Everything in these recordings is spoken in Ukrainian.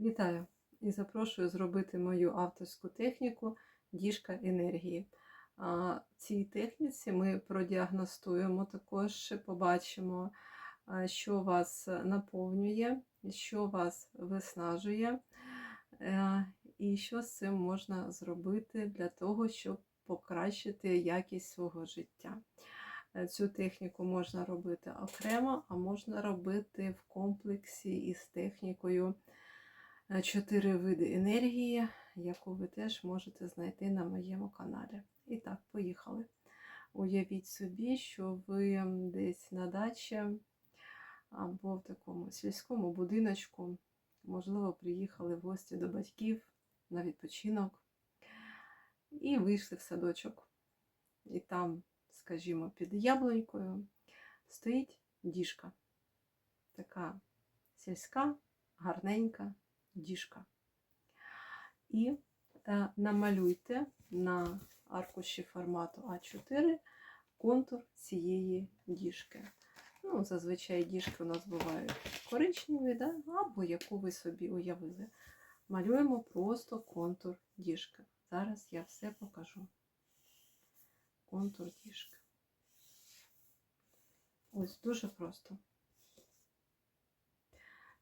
Вітаю і запрошую зробити мою авторську техніку діжка енергії. Цій техніці ми продіагностуємо також, побачимо, що вас наповнює, що вас виснажує, е, і що з цим можна зробити для того, щоб покращити якість свого життя. Е, Цю техніку можна робити окремо, а можна робити в комплексі із технікою чотири види енергії, яку ви теж можете знайти на моєму каналі. І так, поїхали. Уявіть собі, що ви десь на дачі або в такому сільському будиночку, можливо, приїхали в гості до батьків на відпочинок і вийшли в садочок. І там, скажімо, під яблунькою стоїть діжка. Така сільська, гарненька діжка. І е, намалюйте на аркуші формату А4 контур цієї діжки. Ну, зазвичай діжки у нас бувають коричневі, да? або яку ви собі уявили. Малюємо просто контур діжки. Зараз я все покажу. Контур діжки. Ось дуже просто.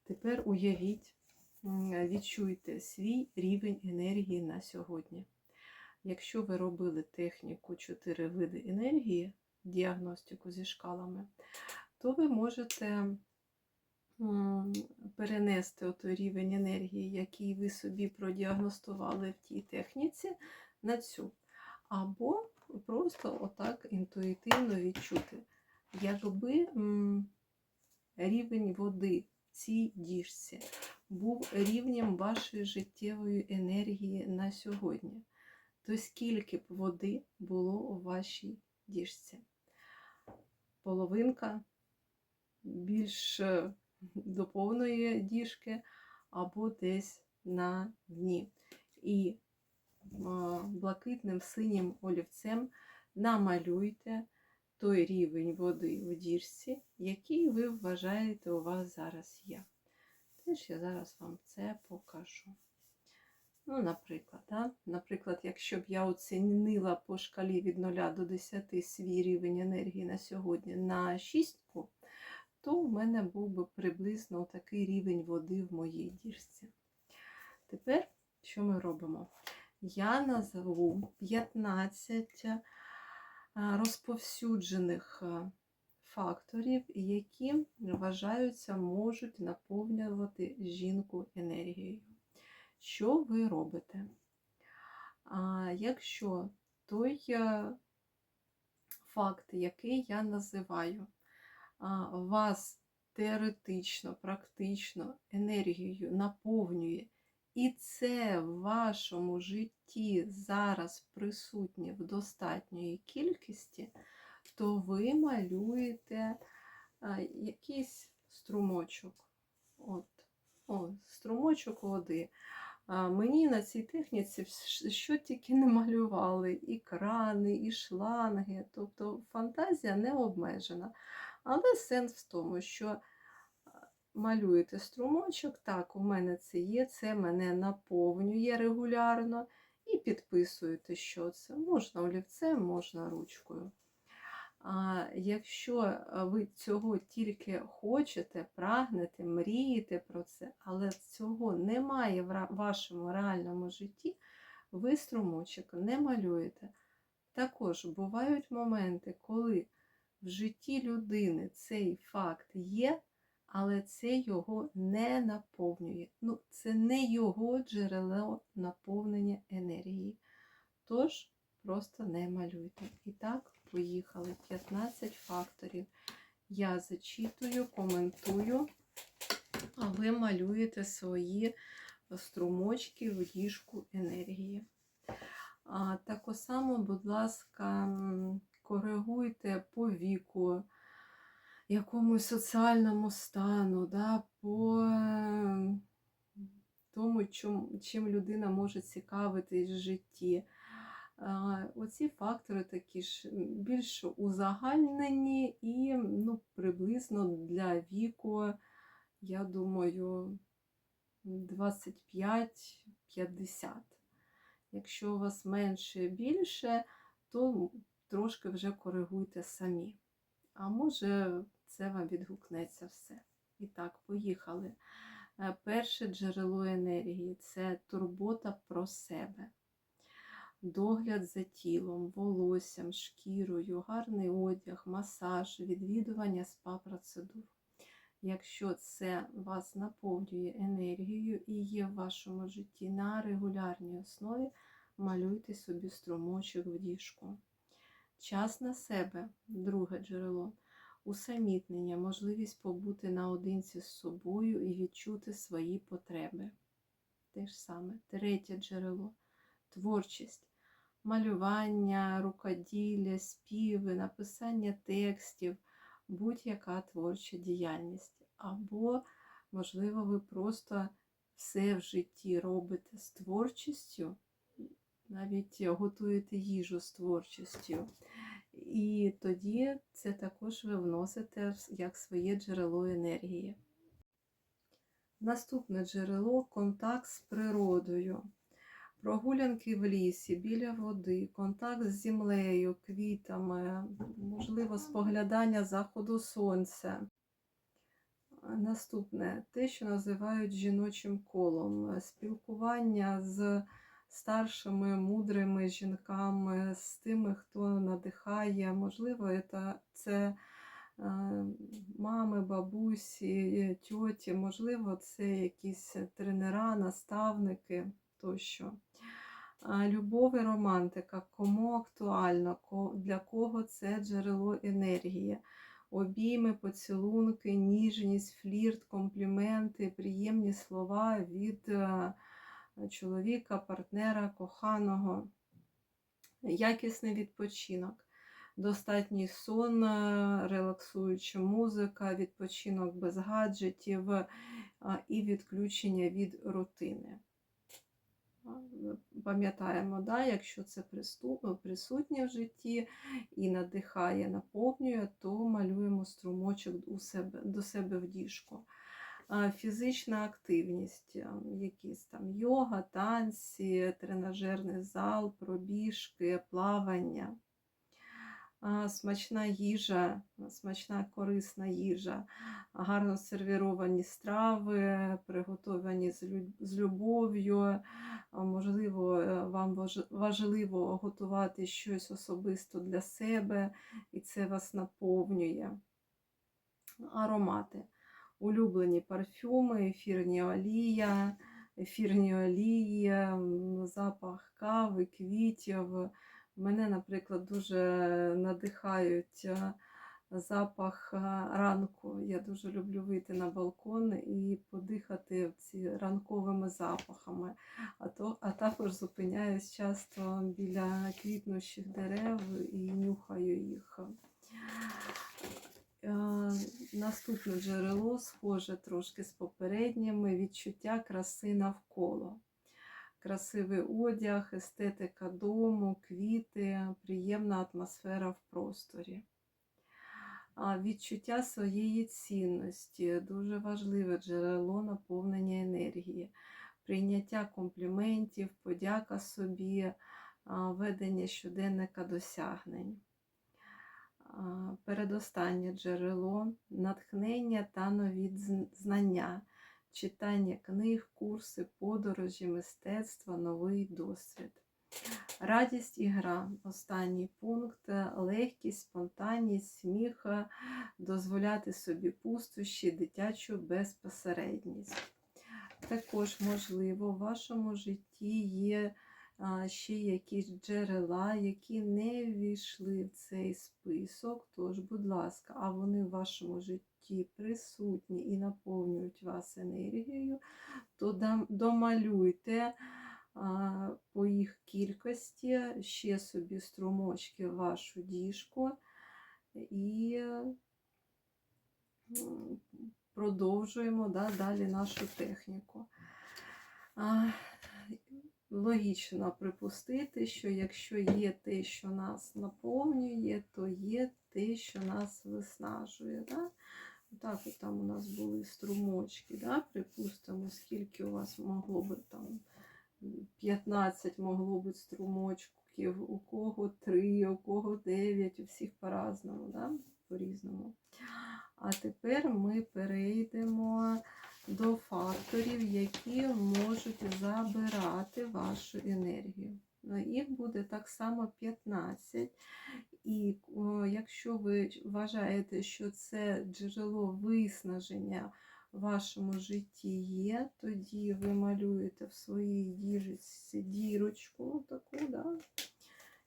Тепер уявіть, відчуйте свій рівень енергії на сьогодні. Якщо ви робили техніку 4 види енергії, діагностику зі шкалами, то ви можете перенести той рівень енергії, який ви собі продіагностували в тій техніці, на цю. Або просто отак інтуїтивно відчути, якби рівень води в цій діжці був рівнем вашої життєвої енергії на сьогодні, то скільки б води було у вашій діжці? Половинка більш е, до повної діжки, або десь на дні. І блакитним синім олівцем намалюйте той рівень води в діжці, який ви вважаєте у вас зараз є. Теж я зараз вам це покажу. Ну, наприклад, да? наприклад, якщо б я оцінила по шкалі від 0 до 10 свій рівень енергії на сьогодні на 6, то в мене був би приблизно такий рівень води в моїй діжці. Тепер, що ми робимо? Я назву 15 розповсюджених факторів, які вважаються, можуть наповнювати жінку енергією. Що ви робите? А Якщо той е, факт, який я називаю, вас теоретично, практично енергією наповнює, і це в вашому житті зараз присутнє в достатньої кількості, то ви малюєте якийсь струмочок. От, о, струмочок води. Мені на цій техніці що тільки не малювали: і крани, і шланги. Тобто фантазія не обмежена. Але сенс в тому, що малюєте струмочок, так, у мене це є, це мене наповнює регулярно, і підписуєте, що це. Можна олівцем, можна ручкою. А Якщо ви цього тільки хочете, прагнете, мрієте про це, але цього немає в вашому реальному житті, ви струмочок не малюєте. Також бувають моменти, коли в житті людини цей факт є, але це його не наповнює. Ну, Це не його джерело наповнення енергії. Тож, просто не малюйте. І так, поїхали. 15 факторів. Я зачитую, коментую, а ви малюєте свої струмочки в діжку енергії. А, Так само, будь ласка, коригуйте по віку, якомусь соціальному стану, да, по тому, чим людина може цікавитись в житті. Оці фактори такі ж більш узагальнені і ну, приблизно для віку, я думаю, 25-50. Якщо у вас менше більше, то трошки вже коригуйте самі. А може, це вам відгукнеться все. І так, поїхали. Е, Перше джерело енергії це турбота про себе. Догляд за тілом, волоссям, шкірою, гарний одяг, масаж, відвідування спа-процедур. Якщо це вас наповнює енергією і є в вашому житті на регулярній основі, малюйте собі струмочок в діжку. Час на себе друге джерело. Усамітнення, можливість побути наодинці з собою і відчути свої потреби. Те ж саме. Третє джерело творчість, малювання, рукоділля, співи, написання текстів, будь-яка творча діяльність. Або, можливо, ви просто все в житті робите з творчістю, навіть готуєте їжу з творчістю. І тоді це також ви вносите як своє джерело енергії. Наступне джерело контакт з природою. Прогулянки в лісі, біля води, контакт з землею, квітами, можливо, споглядання заходу сонця. Наступне. Те, що називають жіночим колом, спілкування з старшими, мудрими жінками, з тими, хто надихає. Можливо, це, це мами, бабусі, тьоті, можливо, це якісь тренера, наставники тощо. Любов і романтика, кому актуально, для кого це джерело енергії. Обійми, поцілунки, ніжність, флірт, компліменти, приємні слова від чоловіка, партнера, коханого, якісний відпочинок, достатній сон, релаксуюча музика, відпочинок без гаджетів і відключення від рутини. Пам'ятаємо, да, якщо це присутнє в житті і надихає, наповнює, то малюємо струмочок у себе, до себе в діжку. Фізична активність, якісь там йога, танці, тренажерний зал, пробіжки, плавання, смачна їжа, смачна корисна їжа, гарно сервіровані страви, приготовані з любов'ю. Можливо, е, вам важливо готувати щось особисто для себе, і це вас наповнює. Аромати улюблені парфюми, ефірні олія, ефірні олії, запах кави, квітів. Мене, наприклад, дуже надихають е, запах е, ранку. Я дуже люблю вийти на балкон і подихати ці ранковими запахами. А то, а також зупиняюсь часто біля квітнущих дерев і нюхаю їх. Е, наступне джерело схоже трошки з попередніми відчуття краси навколо. Красивий одяг, естетика дому, квіти, приємна атмосфера в просторі. Відчуття своєї цінності дуже важливе джерело наповнення енергії, прийняття компліментів, подяка собі, ведення щоденника досягнень. Передостаннє джерело, натхнення та нові знання, читання книг, курси, подорожі, мистецтва, новий досвід. Радість і гра. Останній пункт легкість, спонтанність, сміх, дозволяти собі пустощі, дитячу безпосередність. Також, можливо, в вашому житті є ще якісь джерела, які не ввійшли в цей список. Тож, будь ласка, а вони в вашому житті присутні і наповнюють вас енергією, то домалюйте по їх кількості ще собі струмочки в вашу діжку і продовжуємо да, далі нашу техніку логічно припустити, що якщо є те, що нас наповнює, то є те, що нас виснажує. Да? Так, от там у нас були струмочки, да? припустимо, скільки у вас могло би там 15 могло бути струмочків, у кого 3, у кого 9, у всіх по-разному, да? по-різному. А тепер ми перейдемо до факторів, які можуть забирати вашу енергію. Ну, Їх буде так само 15. І якщо ви вважаєте, що це джерело виснаження в вашому житті є, тоді ви малюєте в своїй діжці дірочку таку, да?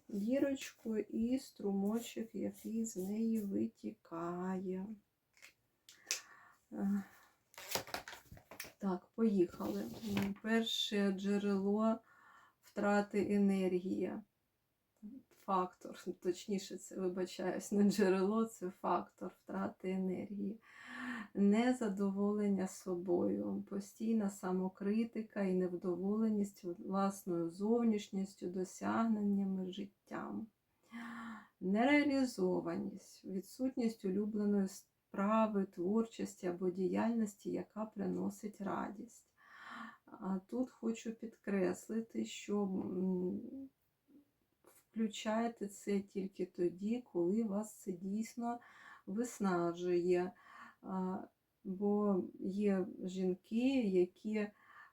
дірочку і струмочок, який з неї витікає. Так, поїхали. Перше джерело втрати енергії. Фактор, точніше, це вибачаюсь, не джерело, це фактор втрати енергії. Незадоволення собою, постійна самокритика і невдоволеність власною зовнішністю, досягненнями, життям. Нереалізованість, відсутність улюбленої справи, творчості або діяльності, яка приносить радість. А тут хочу підкреслити, що м, включайте це тільки тоді, коли вас це дійсно виснажує. Бо є жінки, які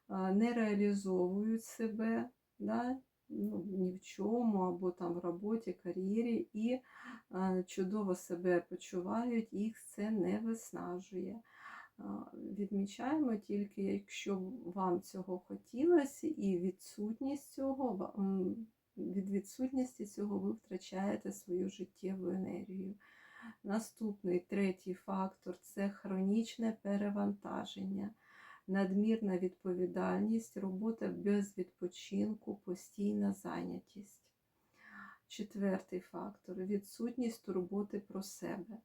не реалізовують себе да, ну, ні в чому, або там в роботі, кар'єрі, і чудово себе почувають, їх це не виснажує. Відмічаємо тільки, якщо вам цього хотілося, і відсутність цього, від відсутності цього ви втрачаєте свою життєву енергію. Наступний третій фактор це хронічне перевантаження, надмірна відповідальність, робота без відпочинку, постійна зайнятість. Четвертий фактор відсутність турботи про себе,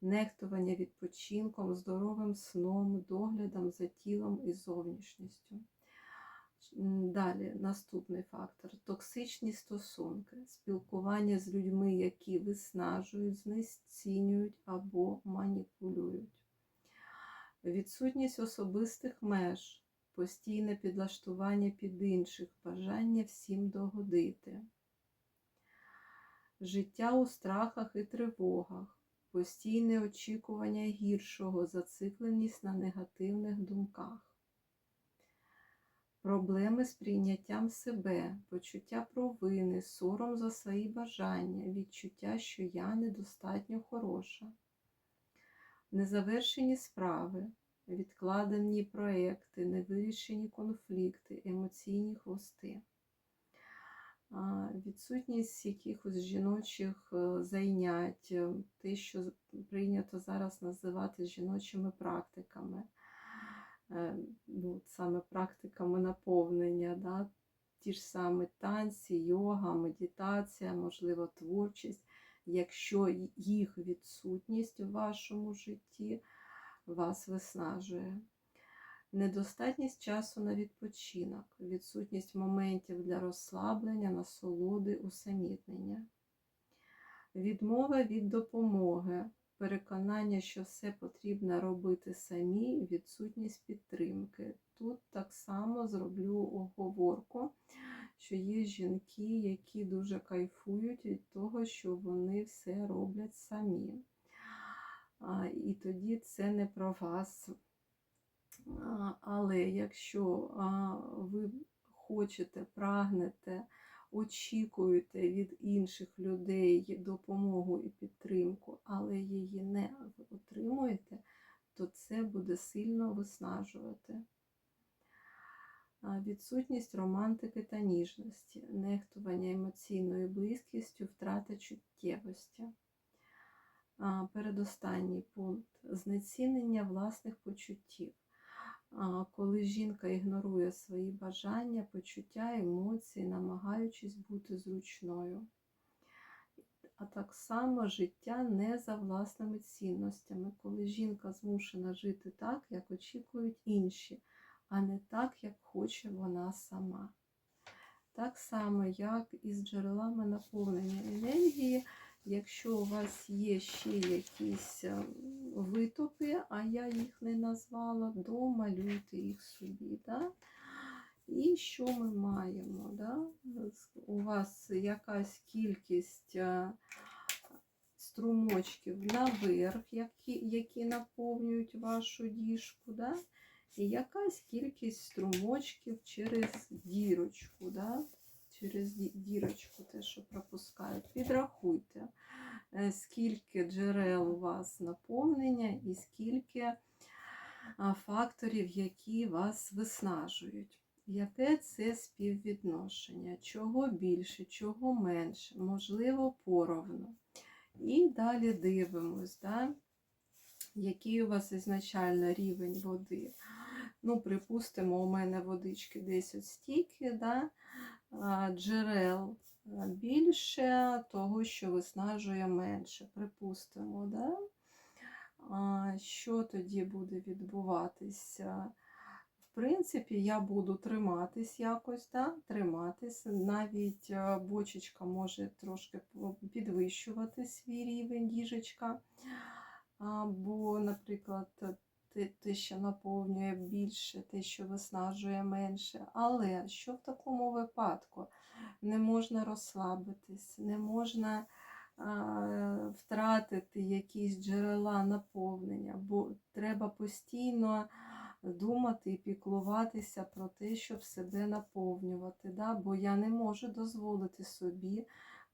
нехтування відпочинком, здоровим сном, доглядом за тілом і зовнішністю. Далі наступний фактор токсичні стосунки, спілкування з людьми, які виснажують, знецінюють або маніпулюють. Відсутність особистих меж, постійне підлаштування під інших, бажання всім догодити. Життя у страхах і тривогах, постійне очікування гіршого, зацикленість на негативних думках. Проблеми з прийняттям себе, почуття провини, сором за свої бажання, відчуття, що я недостатньо хороша, незавершені справи, відкладені проекти, невирішені конфлікти, емоційні хвости, відсутність якихось жіночих е, зайнять, е, те, що прийнято зараз називати жіночими практиками е, ну, саме практиками наповнення, да? ті ж самі танці, йога, медитація, можливо, творчість. Якщо їх відсутність у вашому житті вас виснажує. Недостатність часу на відпочинок, відсутність моментів для розслаблення, насолоди, усамітнення. Відмова від допомоги, переконання, що все потрібно робити самі, відсутність підтримки. Тут так само зроблю оговорку, що є жінки, які дуже кайфують від того, що вони все роблять самі. І тоді це не про вас. Але якщо ви хочете, прагнете, очікуєте від інших людей допомогу і підтримку, але її не отримуєте, то це буде сильно виснажувати. Відсутність романтики та ніжності, нехтування емоційною близькістю, втрата чуттєвості. Передостанній пункт знецінення власних почуттів. Коли жінка ігнорує свої бажання, почуття, емоції, намагаючись бути зручною. А так само життя не за власними цінностями, коли жінка змушена жити так, як очікують інші, а не так, як хоче вона сама. Так само, як і з джерелами наповнення енергії, Якщо у вас є ще якісь е, витопи, а я їх не назвала, домалюйте їх собі. Да? І що ми маємо? Да? У вас якась кількість е, струмочків наверх, які, які наповнюють вашу діжку, да? І якась кількість струмочків через дірочку. Да? Через дірочку, те, що пропускають. Підрахуйте, е, скільки джерел у вас наповнення і скільки факторів, які вас виснажують. Яке це співвідношення? Чого більше, чого менше, можливо, поровну. І далі дивимось, да? який у вас ізначально рівень води. Ну, припустимо, у мене водички десь от стільки, да? джерел більше, того, що виснажує менше. Припустимо, да? що тоді буде відбуватися? В принципі, я буду триматись якось, да? триматись. Навіть бочечка може трошки підвищувати свій рівень діжечка. А, Бо, наприклад, те, що наповнює більше, те, що виснажує менше. Але що в такому випадку? Не можна розслабитись, не можна а, втратити якісь джерела наповнення, бо треба постійно думати і піклуватися про те, щоб себе наповнювати. Да? Бо я не можу дозволити собі,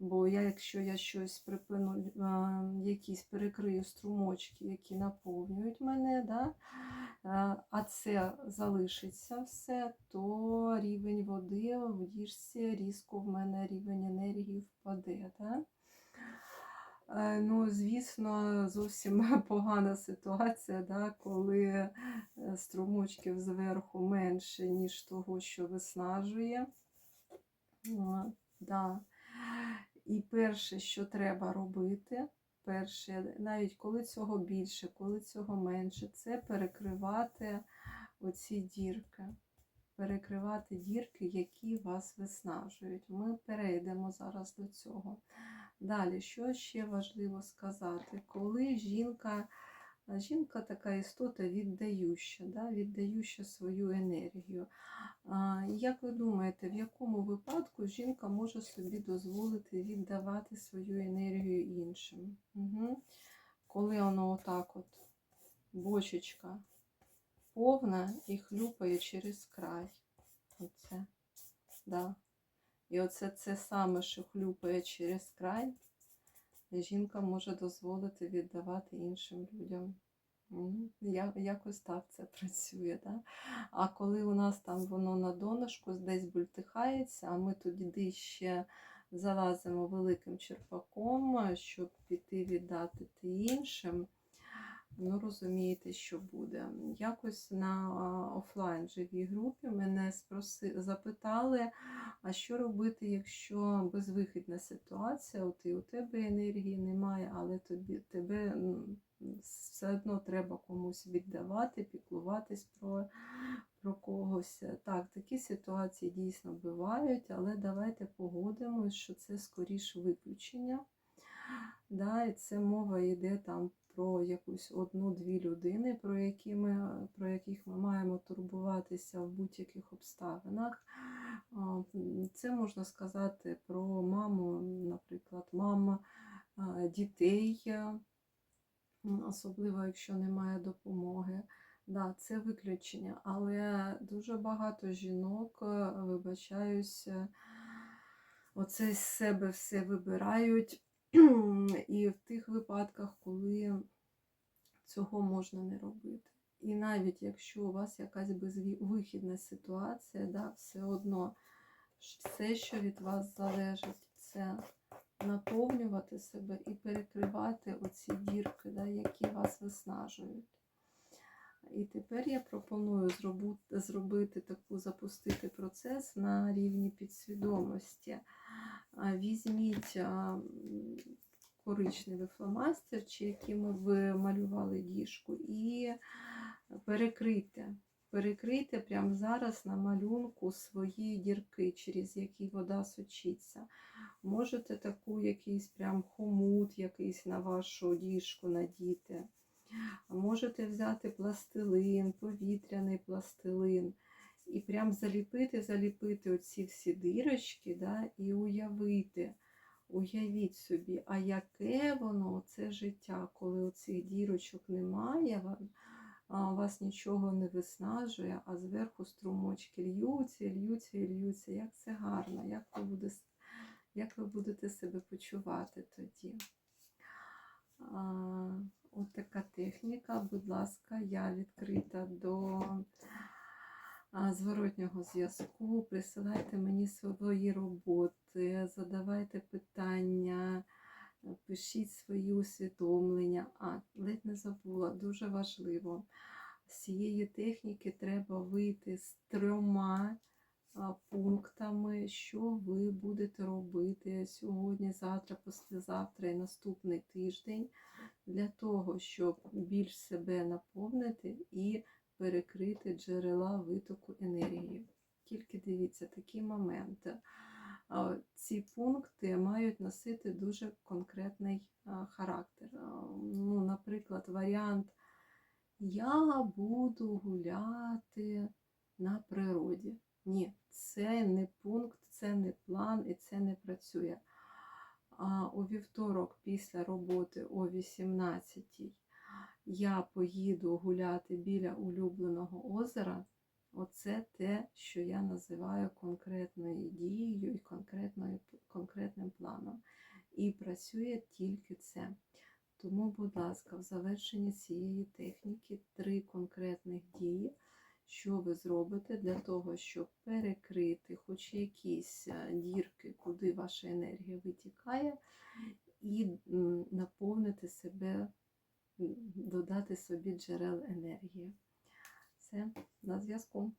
бо я, якщо я щось припину, якісь перекрию струмочки, які наповнюють мене, да? а, це залишиться все, то рівень води в діжці різко в мене рівень енергії впаде. Да? Е, Ну, звісно, зовсім погана ситуація, да, коли е, струмочків зверху менше, ніж того, що виснажує. Да. І перше, що треба робити, перше, навіть коли цього більше, коли цього менше, це перекривати оці дірки. Перекривати дірки, які вас виснажують. Ми перейдемо зараз до цього. Далі, що ще важливо сказати, коли жінка, а жінка така істота віддающа, да, віддающа свою енергію. А, Як ви думаєте, в якому випадку жінка може собі дозволити віддавати свою енергію іншим? Угу. Коли воно отак от, бочечка повна і хлюпає через край. Оце. Да. І оце це саме, що хлюпає через край, жінка може дозволити віддавати іншим людям. Я, якось так це працює. Да? А коли у нас там воно на донышку десь бультихається, а ми туди ще залазимо великим черпаком, щоб піти віддати іншим, ну розумієте, що буде. Якось на офлайн живій групі мене спроси, запитали, а що робити, якщо безвихідна ситуація, от і у тебе енергії немає, але тобі, тебе все одно треба комусь віддавати, піклуватись про, про когось. Так, такі ситуації дійсно бувають, але давайте погодимось, що це скоріш виключення. Да, і це мова йде там про якусь одну-дві людини, про, які ми, про яких ми маємо турбуватися в будь-яких обставинах. Це можна сказати про маму, наприклад, мама дітей, особливо якщо немає допомоги. Да, це виключення, але дуже багато жінок, е, вибачаюсь, е, оце з себе все вибирають. І в тих випадках, коли цього можна не робити. І навіть якщо у вас якась безвихідна ситуація, да, все одно все, що від вас залежить, це наповнювати себе і перекривати оці дірки, да, які вас виснажують. І тепер я пропоную зробу- зробити таку, запустити процес на рівні підсвідомості. Візьміть коричневий фломастер, чи яким ви малювали діжку, і перекрийте. перекрийте прямо зараз на малюнку свої дірки, через які вода сочиться. Можете таку якийсь прям хомут якийсь на вашу діжку надіти. Можете взяти пластилин, повітряний пластилин. І прям заліпити, заліпити оці всі дирочки, да, і уявити, уявіть собі, а яке воно це життя, коли оцих дірочок немає, вас нічого не виснажує, а зверху струмочки льються, льються і льються. Як це гарно, як ви, буде, як ви будете себе почувати тоді. А, от така техніка, будь ласка, я відкрита до зворотнього зв'язку. Присилайте мені свої роботи, задавайте питання, пишіть свої усвідомлення. А, ледь не забула, дуже важливо. З цієї техніки треба вийти з трьома пунктами, що ви будете робити сьогодні, завтра, післязавтра і наступний тиждень для того, щоб більш себе наповнити і перекрити джерела витоку енергії. Тільки дивіться такі моменти. Ці пункти мають носити дуже конкретний характер. Ну, наприклад, варіант Я буду гуляти на природі. Ні, це не пункт, це не план і це не працює. А у вівторок після роботи о 18 я поїду гуляти біля улюбленого озера. Оце те, що я називаю конкретною дією і конкретною, конкретним планом. І працює тільки це. Тому, будь ласка, в завершенні цієї техніки три конкретних дії, що ви зробите для того, щоб перекрити хоч якісь е, дірки, куди ваша енергія витікає, і наповнити себе, додати собі джерел енергії. Все, на зв'язку.